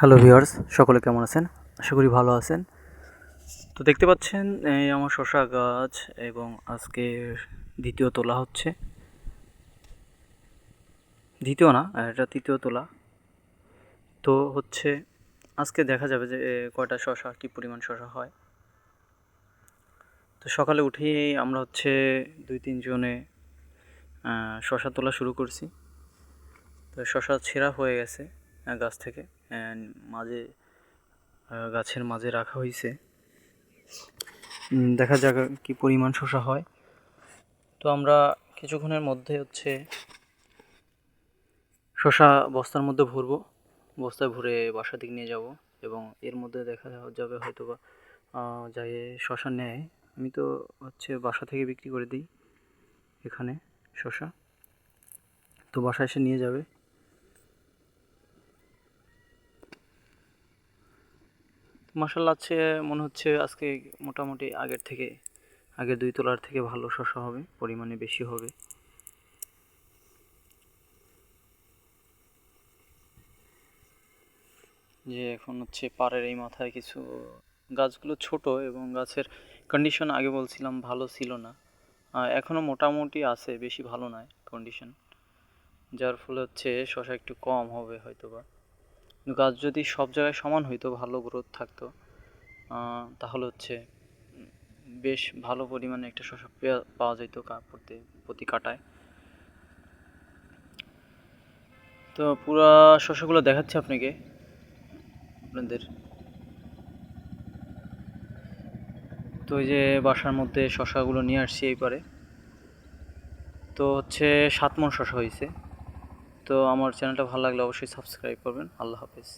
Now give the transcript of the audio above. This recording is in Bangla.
হ্যালো ভিউয়ার্স, সকলে কেমন আছেন? আশা করি ভালো আছেন। তো দেখতে পাচ্ছেন, এই আমার শশা গাছ এবং আজকে দ্বিতীয় তোলা হচ্ছে। দ্বিতীয় না, এটা তৃতীয় তোলা। তো হচ্ছে, আজকে দেখা যাবে যে কয়টা শশা, কী পরিমাণ শশা হয়। তো সকালে উঠেই আমরা হচ্ছে দুই তিনজনে শশা তোলা শুরু করছি। তো শশা ছেঁড়া হয়ে গেছে। গাছ থেকে মাঝে গাছের মাঝে রাখা হয়েছে দেখা যাক কি পরিমাণ শশা হয়। তো আমরা কিছুক্ষণের মধ্যে হচ্ছে শশা বস্তার মধ্যে ভরবো। বস্তায় ভরে বাসা দিকে নিয়ে যাব এবং এর মধ্যে দেখা যাবে হয়তো বা যাই শশা নেয়। আমি তো হচ্ছে বাসা থেকে বিক্রি করে দিই এখানে শশা তো বাসায় এসে নিয়ে যাবে। মাসাল্লাহ আছে, মনে হচ্ছে আজকে মোটামুটি আগের থেকে, আগের দুই তোলার থেকে ভালো শশা হবে, পরিমাণে বেশি হবে। যে এখন হচ্ছে পাড়ের এই মাথায় কিছু গাছগুলো ছোট এবং গাছের কন্ডিশন আগে বলছিলাম ভালো ছিল না। এখনও মোটামুটি আছে, বেশি ভালো নয় কন্ডিশন যার ফলে হচ্ছে শশা একটু কম হবে হয়তোবা। কিন্তু গাছ যদি সব জায়গায় সমান হইতো, ভালো গ্রোথ থাকতো তাহলে হচ্ছে বেশ ভালো পরিমাণে একটা পেয়া- পাওয়া যেত প্রতি প্রতি কাটায়। তো পুরা শশাগুলো দেখাচ্ছি আপনাকে, আপনাদের। তো ওই যে বাসার মধ্যে শশাগুলো নিয়ে আসছি এইবারে তো হচ্ছে সাত মন শশা হয়েছে তো আমার চ্যানেলটা ভালো লাগলে অবশ্যই সাবস্ক্রাইব করবেন। আল্লাহ হাফেজ।